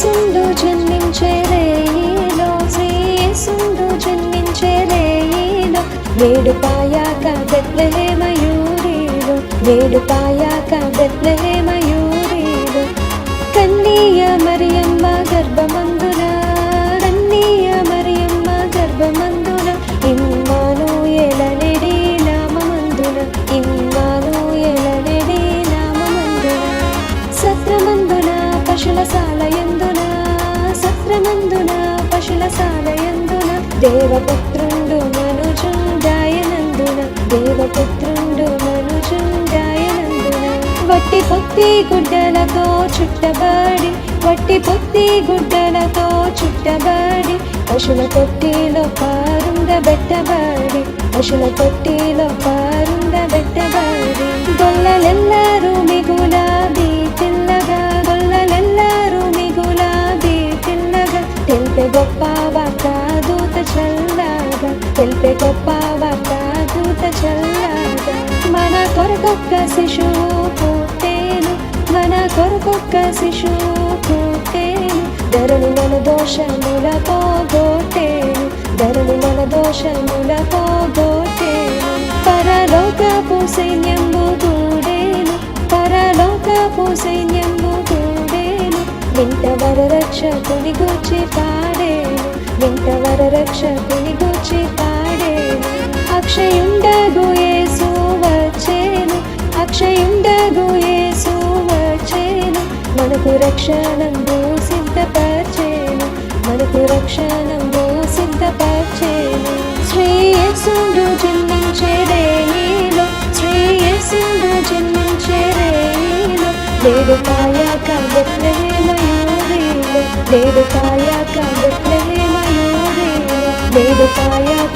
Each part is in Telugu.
శ్రేయసుండు జన్మించే రేయిలో శ్రేయసుండు జన్మించే రేయిలో వేడు పాయాక బెత్లెహేమయూరిలో వేడు పాయాక బెత్లెహేమయూరిలో పశుల దేవపుత్రుండు మనుజుండాయనందున దేవపుత్రుండు మనుజుండాయనందున. వట్టి పొత్తి గుడ్డలతో చుట్టబడి వట్టి పొత్తి గుడ్డలతో చుట్టబడి పశుల తొట్టిలో పారుండబెట్టబడి పశుల తొట్టిలో పారుండబెట్టబడి గొల్లలెల్లారు మిగులాబీ గొప్ప వార్త దూత చల్లాగా తెలిపే గొప్ప వార్త దూత చల్లాగా మన కొరకొక్క శిశువు పుట్టేను మన కొరకొక్క శిశువు పుట్టేను ధరలు మన దోషముల పోగొట్టేను ధరలు మన దోషముల పోగొట్టేను పరలోకపు సైన్యము కూడేను పరలోకపు సైన్యము కూడేను వింట వర గుచ్చి పాడు ఎంతవర రక్షకుని గూర్చి పాడేను అక్షయుండగు యేసు వచ్చేను. అక్షయుండగు యేసు వచ్చేను. మనకు రక్షణంబు సిద్ధపరిచేను. మనకు రక్షణంబు సిద్ధపరిచేను. శ్రీ జన్మించే రేయిలో నీలో శ్రీ రేయిలో లేడు నీలో బెత్లెహేమయూరిలో లేడు కాయాక బెత్లెహేమయూరిలో లేడు కాయాక బెత్లెహేమయూరిలో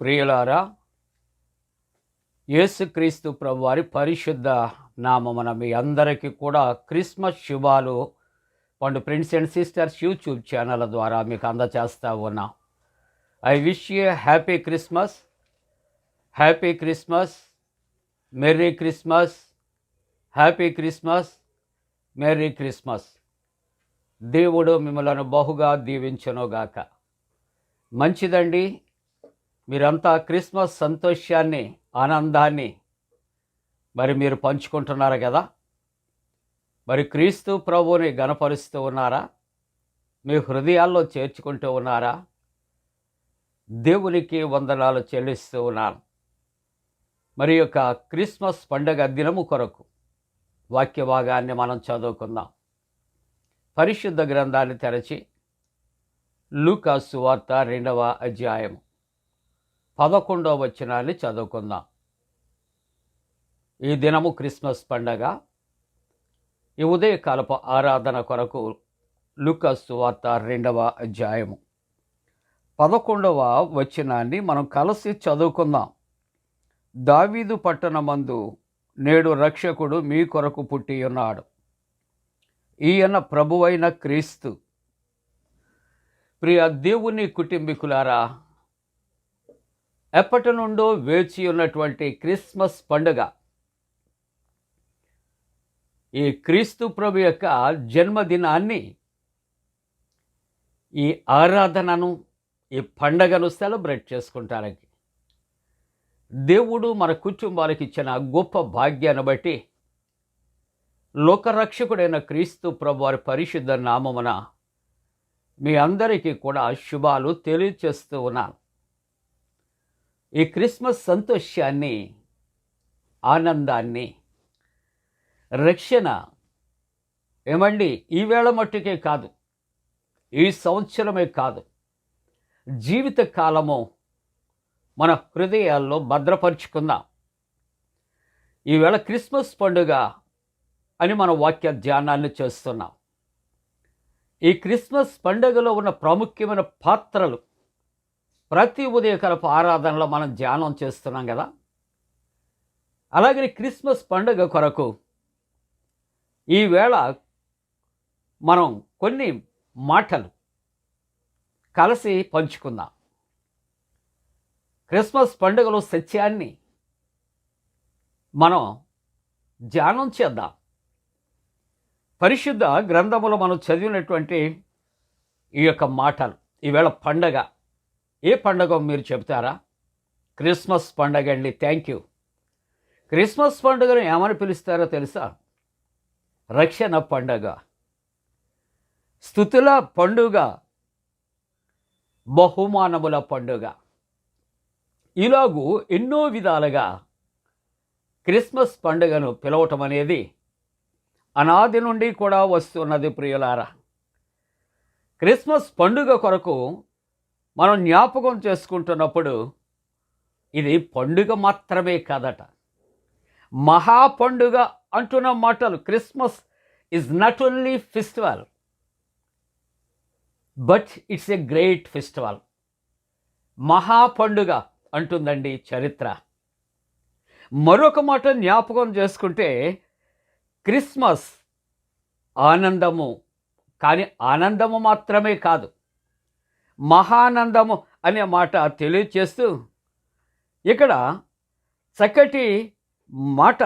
ప్రియులారా యేసుక్రీస్తు ప్రభువారి పరిశుద్ధ నామమున మీ అందరికీ కూడా క్రిస్మస్ శుభాలు. పండు friends and sisters YouTube channel ద్వారా మీకు అందచేస్తా ఉన్నా. I wish you happy Christmas. Happy Christmas. Merry Christmas. Happy Christmas merry Christmas. దేవుడు మిమ్మలను బహుగా దీవించునుగాక. మంచిదండి. మీరంతా క్రిస్మస్ సంతోషాన్ని ఆనందాన్ని మరి మీరు పంచుకుంటున్నారు కదా? మరి క్రీస్తు ప్రభువుని గణపరుస్తూ ఉన్నారా? మీ హృదయాల్లో చేర్చుకుంటూ ఉన్నారా? దేవునికి వందనాలు చెల్లిస్తూ ఉన్నాను. మరి యొక్క క్రిస్మస్ పండగ దినము కొరకు వాక్య భాగాన్ని మనం చదువుకుందాం. పరిశుద్ధ గ్రంథాన్ని తెరచి లూకాసు వార్త రెండవ అధ్యాయము పదకొండవ వచనాన్ని చదువుకుందాం. ఈ దినము క్రిస్మస్ పండగ. ఈ ఉదయకాలపు ఆరాధన కొరకు లూకాసు వార్త రెండవ అధ్యాయము పదకొండవ వచనాన్ని మనం కలిసి చదువుకుందాం. దావీదు పట్టణమందు నేడు రక్షకుడు మీ కొరకు పుట్టి ఉన్నాడు. ఈయన ప్రభువైన క్రీస్తు. ప్రియ దేవుని కుటుంబీకులారా ఎప్పటి నుండో వేచి ఉన్నటువంటి క్రిస్మస్ పండుగ. ఈ క్రీస్తు ప్రభు యొక్క జన్మదినాన్ని ఈ ఆరాధనను ఈ పండగను సెలబ్రేట్ చేసుకుంటానికి దేవుడు మన కుటుంబాలకు ఇచ్చిన గొప్ప భాగ్యాన్ని బట్టి లోకరక్షకుడైన క్రీస్తు ప్రభువారి పరిశుద్ధ నామమున మీ అందరికీ కూడా శుభాలు తెలియచేస్తూ ఉన్నాను. ఈ క్రిస్మస్ సంతోషాన్ని ఆనందాన్ని రక్షణ ఏమండి ఈవేళ మట్టుకే కాదు ఈ సంవత్సరమే కాదు జీవిత కాలము మన హృదయాల్లో భద్రపరుచుకుందాం. ఈవేళ క్రిస్మస్ పండుగ అని మన వాక్య ధ్యానాన్ని చేస్తున్నాం. ఈ క్రిస్మస్ పండుగలో ఉన్న ప్రాముఖ్యమైన పాత్రలు ప్రతి ఉదయకరపు ఆరాధనలో మనం ధ్యానం చేస్తున్నాం కదా. అలాగే క్రిస్మస్ పండుగ కొరకు ఈవేళ మనం కొన్ని మాటలు కలిసి పంచుకుందాం. క్రిస్మస్ పండుగలో సత్యాన్ని మనం ధ్యానం చేద్దాం. పరిశుద్ధ గ్రంథములో మనం చదివినటువంటి ఈ యొక్క మాటలు ఈవేళ పండగ. ఏ పండగ మీరు చెప్తారా క్రిస్మస్ పండగ అండి థ్యాంక్ యూ. క్రిస్మస్ పండుగను ఏమని పిలుస్తారో తెలుసా? రక్షణ పండగ. స్థుతుల పండుగ బహుమానముల పండుగ. ఇలాగూ ఎన్నో విధాలుగా క్రిస్మస్ పండుగను పిలవటం అనేది అనాది నుండి కూడా వస్తున్నది ప్రియులారా. క్రిస్మస్ పండుగ కొరకు మనం జ్ఞాపకం చేసుకుంటున్నప్పుడు ఇది పండుగ మాత్రమే కాదట. మహా పండుగ అంటున్న మాటలు Christmas is not only festival but it's a great festival మహా పండుగ అంటుందండి చరిత్ర. మరొక మాట జ్ఞాపకం చేసుకుంటే క్రిస్మస్ ఆనందము కానీ ఆనందము మాత్రమే కాదు మహానందము అనే మాట తెలియచేస్తూ ఇక్కడ చక్కటి మాట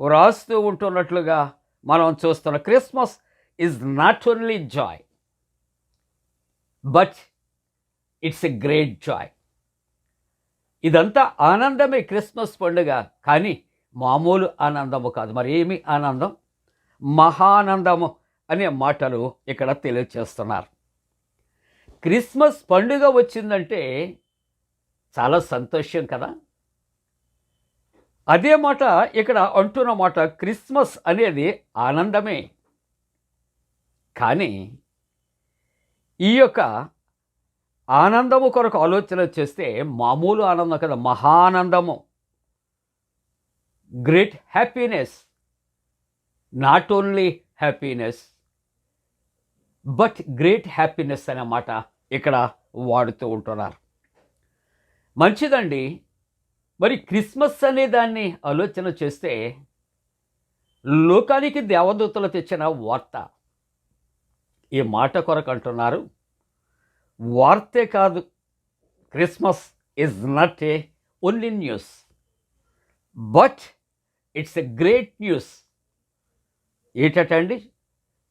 వ్రాస్తూ ఉంటున్నట్లుగా మనం చూస్తున్న Christmas is not only joy but it's a great joy ఇదంతా ఆనందమే క్రిస్మస్ పండుగ. కానీ మామూలు ఆనందము కాదు. మరి ఏమి ఆనందం? మహానందము అనే మాటలు ఇక్కడ తెలియచేస్తున్నారు. క్రిస్మస్ పండుగ వచ్చిందంటే చాలా సంతోషం కదా? అదే మాట ఇక్కడ అంటున్న మాట క్రిస్మస్ అనేది ఆనందమే. కానీ ఈ యొక్క ఆనందము కొరకు ఆలోచన చేస్తే మామూలు ఆనందం కదా మహానందము. Great happiness not only happiness but great happiness అనే మాట ఇక్కడ వాడుతూ ఉంటున్నారు. మంచిదండి మరి క్రిస్మస్ అనే దాన్ని ఆలోచన చేస్తే లోకానికి దేవదూతలు తెచ్చిన వార్త ఈ మాట కొరకు అంటున్నారు. వార్తే కాదు. Christmas is not a only news but it's a great news ఏంటండి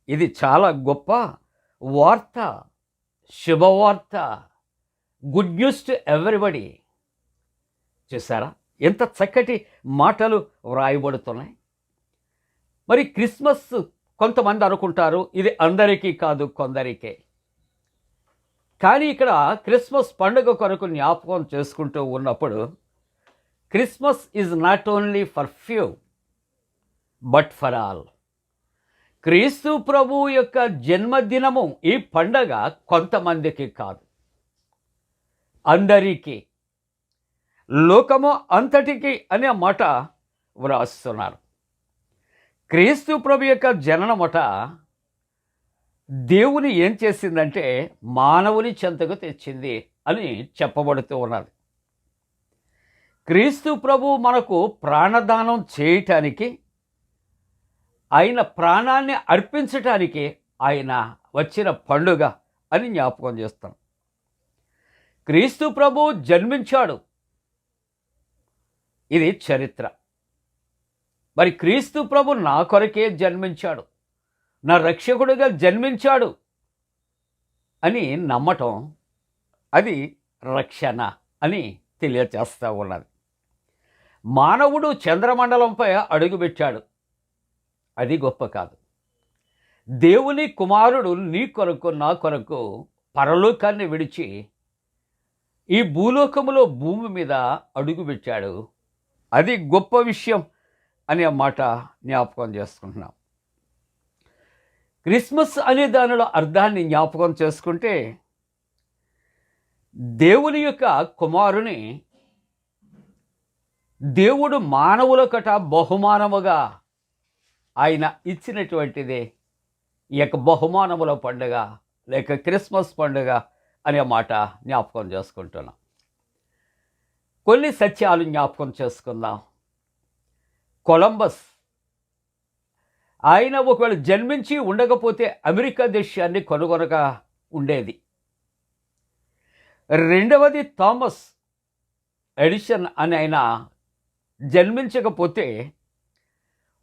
ఇది చాలా గొప్ప వార్త శుభవార్త. గుడ్ న్యూస్ టు ఎవ్రీబడి చూసారా ఎంత చక్కటి మాటలు వ్రాయబడుతున్నాయి. మరి క్రిస్మస్ కొంతమంది అనుకుంటారు ఇది అందరికీ కాదు కొందరికే. కానీ ఇక్కడ క్రిస్మస్ పండుగ కొరకు జ్ఞాపకం చేసుకుంటూ ఉన్నప్పుడు Christmas is not only for few but for all క్రీస్తు ప్రభు యొక్క జన్మదినము ఈ పండగ కొంతమందికి కాదు. అందరికీ. లోకము అంతటికి అనే మాట వ్రాస్తున్నారు. క్రీస్తు ప్రభు యొక్క జననమట దేవుని ఏం చేసిందంటే మానవుని చెంతకు తెచ్చింది అని చెప్పబడుతూ ఉన్నది. క్రీస్తు ప్రభు మనకు ప్రాణదానం చేయటానికి ఆయన ప్రాణాన్ని అర్పించటానికి ఆయన వచ్చిన పండుగ అని జ్ఞాపకం చేస్తాం. క్రీస్తు ప్రభు జన్మించాడు. ఇది చరిత్ర. మరి క్రీస్తు ప్రభు నా కొరకే జన్మించాడు. నా రక్షకుడిగా జన్మించాడు అని నమ్మటం అది రక్షణ అని తెలియచేస్తూ ఉన్నది. మానవుడు చంద్రమండలంపై అడుగుపెట్టాడు అది గొప్ప కాదు. దేవుని కుమారుడు నీ కొరకు నా కొరకు పరలోకాన్ని విడిచి ఈ భూలోకములో భూమి మీద అడుగుపెట్టాడు అది గొప్ప విషయం అనే మాట జ్ఞాపకం చేసుకుంటున్నాం. క్రిస్మస్ అనే దానిలో అర్థాన్ని జ్ఞాపకం చేసుకుంటే దేవుని యొక్క కుమారుని దేవుడు మానవులకట బహుమానముగా ఆయన ఇచ్చినటువంటిదే ఈ యొక్క బహుమానముల పండుగ లేక క్రిస్మస్ పండుగ అనే మాట జ్ఞాపకం చేసుకుంటున్నాం. కొన్ని సత్యాలు జ్ఞాపకం చేసుకుందాం. కొలంబస్ ఆయన ఒకవేళ జన్మించి ఉండకపోతే అమెరికా దేశాన్ని కనుగొనగా ఉండేది. రెండవది థామస్ ఎడిషన్ అని ఆయన జన్మించకపోతే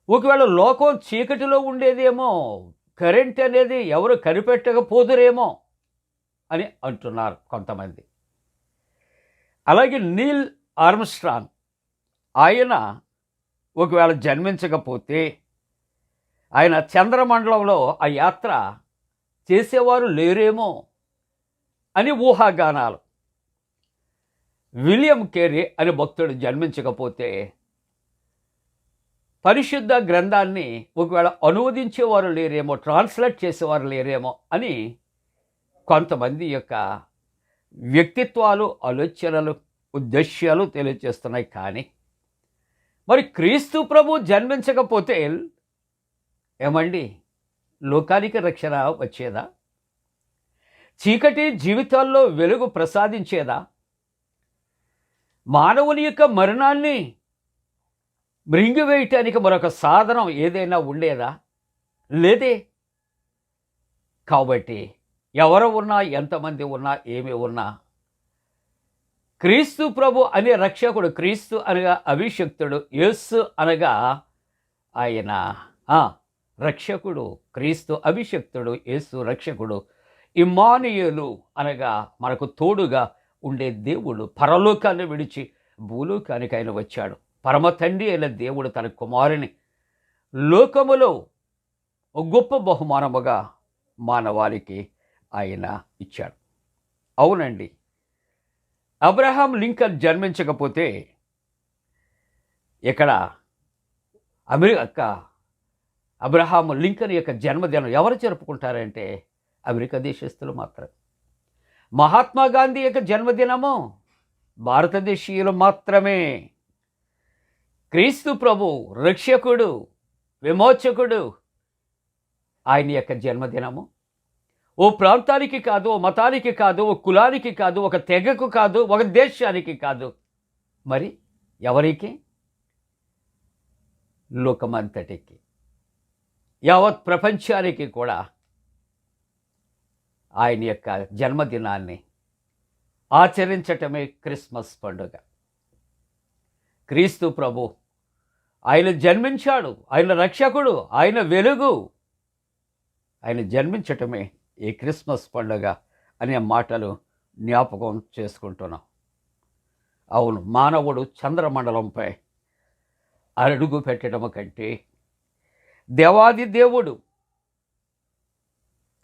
ఒకవేళ లోకం చీకటిలో ఉండేదేమో కరెంట్ అనేది ఎవరు కనిపెట్టకపోదురేమో అని అంటున్నారు కొంతమంది. అలాగే నీల్ ఆర్మ్స్ట్రాంగ్ ఆయన ఒకవేళ జన్మించకపోతే ఆయన చంద్రమండలంలో ఆ యాత్ర చేసేవారు లేరేమో అని ఊహాగానాలు. విలియం కేరీ అనే భక్తుడు జన్మించకపోతే పరిశుద్ధ గ్రంథాన్ని ఒకవేళ అనువదించేవారు లేరేమో ట్రాన్స్లేట్ చేసేవారు లేరేమో అని కొంతమంది యొక్క వ్యక్తిత్వాలు ఆలోచనలు ఉద్దేశ్యాలు తెలియజేస్తున్నాయి. కానీ మరి క్రీస్తు ప్రభు జన్మించకపోతే ఏమండి? లోకానికి రక్షణ వచ్చేదా? చీకటి జీవితాల్లో వెలుగు ప్రసాదించేదా? మానవుని యొక్క మరణాన్ని మృంగివేయటానికి మరొక సాధనం ఏదైనా ఉండేదా? లేదే. కాబట్టి ఎవరు ఉన్నా ఎంతమంది ఉన్నా ఏమి ఉన్నా క్రీస్తు ప్రభు అనే రక్షకుడు క్రీస్తు అనగా అభిషక్తుడు యేసు అనగా ఆయన. రక్షకుడు క్రీస్తు అభిషక్తుడు యేసు రక్షకుడు ఇమానియులు అనగా మనకు తోడుగా ఉండే దేవుడు పరలోకాన్ని విడిచి భూలోకానికి ఆయన వచ్చాడు. పరమ తండ్రి అయిన దేవుడు తన కుమారుని. లోకములో ఒక గొప్ప బహుమానముగా మానవాళికి ఆయన ఇచ్చాడు. అవునండి. అబ్రహాం లింకన్ జన్మించకపోతే ఇక్కడ అమెరికా అబ్రహాం లింకన్ యొక్క జన్మదినం ఎవరు జరుపుకుంటారంటే అమెరికా దేశస్తులు మాత్రమే మహాత్మా గాంధీ యొక్క జన్మదినము భారతదేశీయులు మాత్రమే. క్రీస్తు ప్రభు రక్షకుడు విమోచకుడు ఆయన యొక్క జన్మదినము. ఓ ప్రాంతానికి కాదు ఓ మతానికి కాదు ఓ కులానికి కాదు ఒక తెగకు కాదు ఒక దేశానికి కాదు. మరి ఎవరికి? లోకమంతటికి. యావత్ ప్రపంచానికి కూడా ఆయన యొక్క జన్మదినాన్ని ఆచరించటమే క్రిస్మస్ పండుగ. క్రీస్తు ప్రభు ఆయన జన్మించాడు ఆయన రక్షకుడు ఆయన వెలుగు. ఆయన జన్మించటమే ఈ క్రిస్మస్ పండుగ అనే మాటలు జ్ఞాపకం చేసుకుంటున్నాం. అవును మానవుడు చంద్రమండలంపై అడుగు పెట్టడం కంటే దేవాది దేవుడు.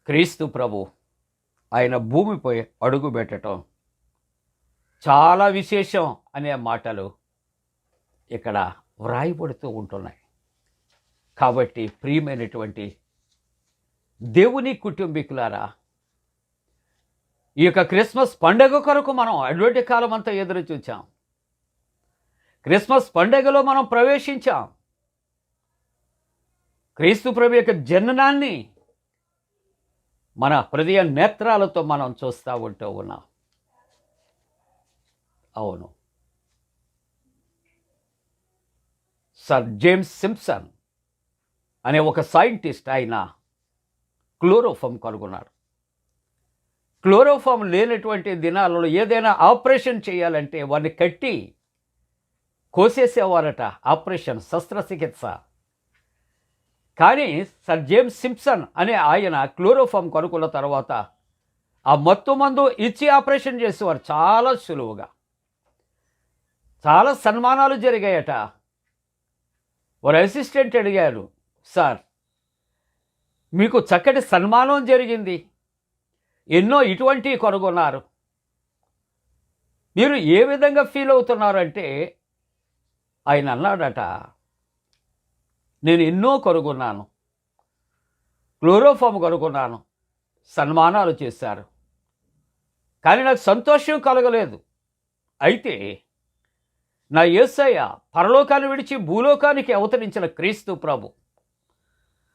క్రీస్తు ప్రభు ఆయన భూమిపై అడుగుపెట్టడం చాలా విశేషం అనే మాటలు ఇక్కడ వ్రాయబడుతూ ఉంటున్నాయి. కాబట్టి ప్రియమైనటువంటి దేవుని కుటుంబీకులారా ఈ యొక్క క్రిస్మస్ పండగ కొరకు మనం అటువంటి కాలం అంతా ఎదురు చూచాం. క్రిస్మస్ పండగలో మనం ప్రవేశించాం. క్రీస్తు ప్రభు యొక్క జననాన్ని మన హృదయ నేత్రాలతో మనం చూస్తూ ఉంటూ ఉన్నాం. అవును. సర్ జేమ్స్ సింప్సన్ అనే ఒక సైంటిస్ట్ ఆయన క్లోరోఫామ్ కనుగొన్నాడు క్లోరోఫామ్ లేనటువంటి దినాలలో ఏదైనా ఆపరేషన్ చేయాలంటే వాడిని కట్టి కోసేసేవారట. ఆపరేషన్ శస్త్రచికిత్స. కానీ సర్ జేమ్స్ సింప్సన్ అనే ఆయన క్లోరోఫామ్ కనుక్కున్న తర్వాత ఆ మత్తు మందు ఇచ్చి ఆపరేషన్ చేసేవారు చాలా సులువుగా. చాలా సన్మానాలు జరిగాయట. వారు అసిస్టెంట్ అడిగారు సార్ మీకు చక్కటి సన్మానం జరిగింది. ఎన్నో ఇటువంటి కనుగొన్నారు. మీరు ఏ విధంగా ఫీల్ అవుతున్నారంటే ఆయన అన్నాడట నేను ఎన్నో కనుగొన్నాను. క్లోరోఫామ్ కనుగొన్నాను. సన్మానాలు చేశారు. కానీ నాకు సంతోషం కలగలేదు. అయితే నా యేసయ్య పరలోకాన్ని విడిచి భూలోకానికి అవతరించిన క్రీస్తు ప్రభు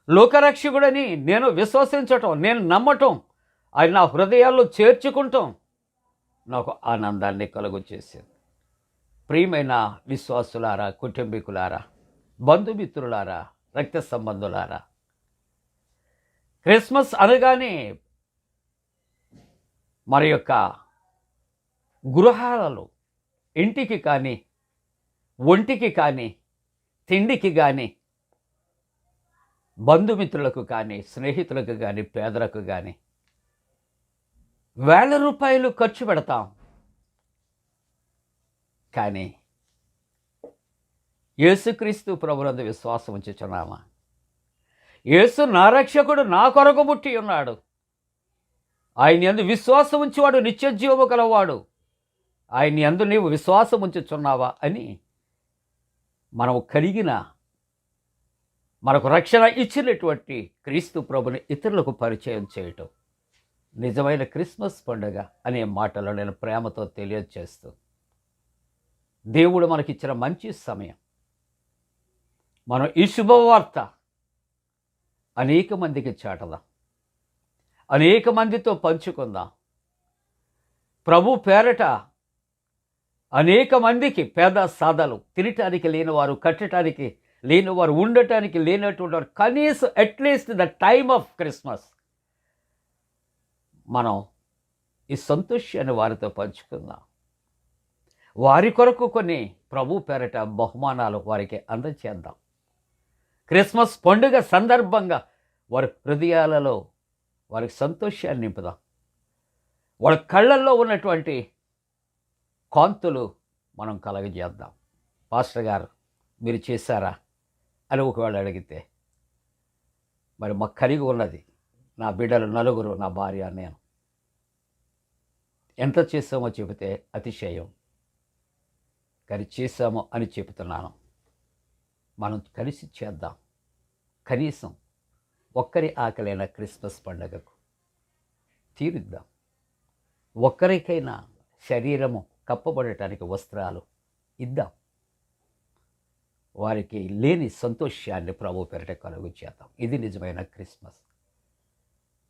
లోకరక్షకుడని నేను విశ్వసించటం నేను నమ్మటం ఆయన నా హృదయాల్లో చేర్చుకుంటాం నాకు ఆనందాన్ని కలుగు చేసింది ప్రియమైన విశ్వాసులారా కుటుంబీకులారా బంధుమిత్రులారా రక్త సంబంధులారా. క్రిస్మస్ అనగానే మరి యొక్క గృహాలలో ఇంటికి కానీ ఒంటికి కానీ తిండికి కానీ బంధుమిత్రులకు కానీ స్నేహితులకు కానీ పేదలకు కానీ వేల రూపాయలు ఖర్చు పెడతాం. కానీ యేసుక్రీస్తు ప్రభునందు విశ్వాసం ఉంచుచున్నామా? యేసు నా రక్షకుడు నా కొరకు పుట్టి ఉన్నాడు. ఆయన ఎందు విశ్వాసం ఉంచేవాడు నిత్యజీవము కలవాడు ఆయన ఎందు నీవు విశ్వాసం ఉంచుచున్నావా అని మనం కలిగిన మనకు రక్షణ ఇచ్చినటువంటి క్రీస్తు ప్రభుని ఇతరులకు పరిచయం చేయటం నిజమైన క్రిస్మస్ పండుగ అనే మాటలో నేను ప్రేమతో తెలియజేస్తూ దేవుడు మనకిచ్చిన మంచి సమయం. మనం ఈ శుభవార్త అనేక మందికి చాటదాం. అనేక మందితో పంచుకుందాం. ప్రభు పేరట అనేక మందికి పేద సాదాలు తినటానికి లేనివారు కట్టడానికి లేనివారు ఉండటానికి లేనటువంటి వారు కనీసం at least the time of Christmas మనం ఈ సంతోషాన్ని వారితో పంచుకుందాం. వారి కొరకు కొన్ని ప్రభు పేరట బహుమానాలు వారికి అందచేద్దాం క్రిస్మస్ పండుగ సందర్భంగా వారి హృదయాలలో వారికి సంతోషాన్ని నింపుదాం. వాళ్ళ కళ్ళల్లో ఉన్నటువంటి కాంతులు మనం కలగజేద్దాం. పాస్టర్ గారు మీరు చేశారా? అని ఒకవేళ అడిగితే మరి మాకు కలిగి ఉన్నది నా బిడ్డలు నలుగురు నా భార్య నేను. ఎంత చేసామో చెబితే అతిశయం. కానీ చేశామో అని చెబుతున్నాను. మనం కలిసి చేద్దాం. కనీసం ఒక్కరి ఆకలైన క్రిస్మస్ పండగకు తీరుద్దాం. ఒక్కరికైనా శరీరము కప్పబడటానికి వస్త్రాలు ఇద్దాం. వారికి లేని సంతోషాన్ని ప్రభు పెరట కలుగు చేద్దాం. ఇది నిజమైన క్రిస్మస్.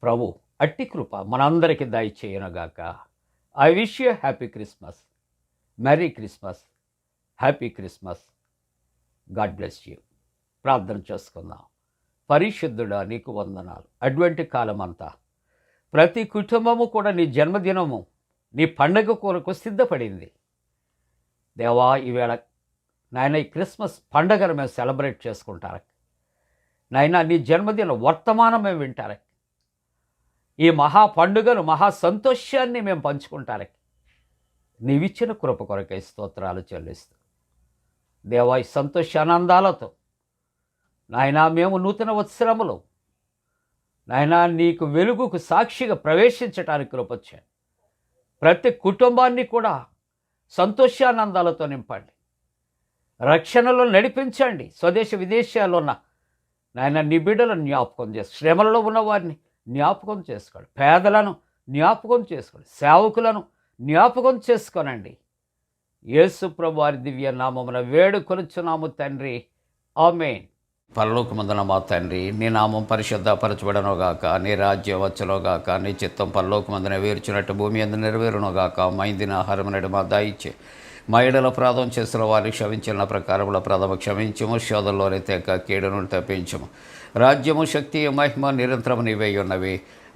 ప్రభు అట్టి కృప మనందరికీ దయచేయనుగాక. I wish you happy Christmas. Merry Christmas. Happy Christmas. God bless you. ప్రార్థన చేసుకుందాం. పరిశుద్ధుడా నీకు వందనాలు. అడ్వంటి కాలం అంతా ప్రతి కుటుంబము కూడా నీ జన్మదినము నీ పండగ కొరకు సిద్ధపడింది. దేవా ఈవేళ నాయన ఈ క్రిస్మస్ పండగను మేము సెలబ్రేట్ చేసుకుంటారు నాయన నీ జన్మదిన వర్తమానం మేము వింటారు ఈ మహా పండుగను మహా సంతోషాన్ని మేము పంచుకుంటారు నీవిచ్చిన కృప కొరకై స్తోత్రాలు చెల్లిస్తూ దేవా సంతోష సంతోషానందాలతో నాయనా మేము నూతన వత్సరములు నాయనా నీకు వెలుగుకు సాక్షిగా ప్రవేశించటానికి కృపొచ్చాను. ప్రతి కుటుంబాన్ని కూడా సంతోషానందాలతో నింపండి. రక్షణలో నడిపించండి. స్వదేశ విదేశాల్లో ఉన్న నాయన నీ బిడ్డలను జ్ఞాపకం చేసు. శ్రమలలో ఉన్నవారిని జ్ఞాపకం చేసుకోండి. పేదలను జ్ఞాపకం చేసుకోండి. సేవకులను జ్ఞాపకం చేసుకోనండి. యేసుప్రభు వారి దివ్య నామమున వేడుకొనుచున్నాము తండ్రి. ఆమెన్. పరలోకమందున మా తండ్రి నీ నామం పరిశుద్ధపరచబడనుగాక నీ రాజ్యం వచ్చునుగాక నీ చిత్తం పరలోకమందున వేర్చినట్టు భూమి అందు నెరవేరునుగాక మైందిన ఆహారం మా దాయిచ్చే. మా ఎడల ప్రాధం చేసిన వారిని క్షమించిన ప్రకారముల ప్రథమ క్షమించము శోధంలోనే తెక్క కీడును తప్పించము. రాజ్యము శక్తి మహిమ నిరంతరము నీవై ఉన్నవి.